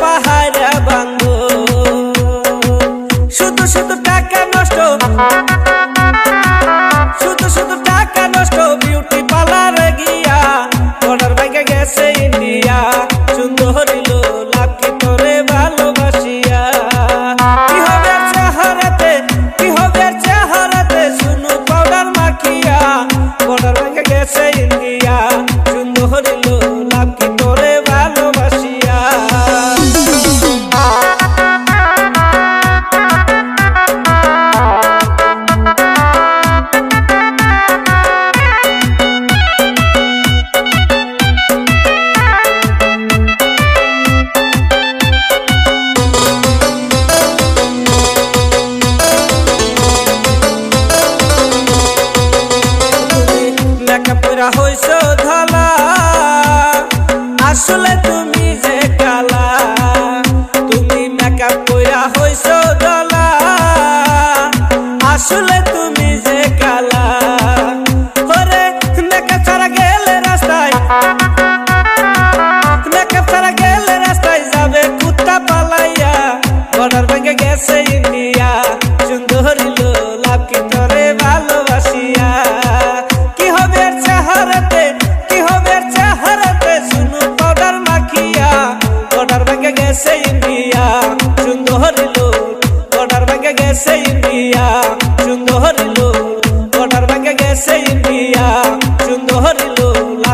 পাহারা ভাঙব। শুধু শুধু টাকা নষ্ট শুধু শুধু টাকা বিউটি পার্লার গিয়া বর্ডার ব্যাংকে গেছে ইন্ডিয়া সুন্দর লাভ কি তোরে ভালোবাসিয়া। কি হবে চেহারাতে, কি হবে চেহারাতে? শুনু পাউডার মাখিয়া বর্ডার ব্যাংকে গেছে কইরা হইছ ধালা, আসলে তুমি যে কালা, তুমি মেকআপ কইরা হইছ ধালা, আসলে তুমি যে কালা। হরে মেকআপ ছাড়া গেলে রাস্তায়, মেকআপ ছাড়া গেলে রাস্তায় যাবে কুত্তা পালাইয়া। বর্ডার ভেঙে গেছে ইন্ডিয়া, সুন্দর লোক, বর্ডার ভাঙে গেছে ইন্ডিয়া। সুন্দর লোক, বর্ডার ভাঙে গেছে ইন্ডিয়া। সুন্দর লোক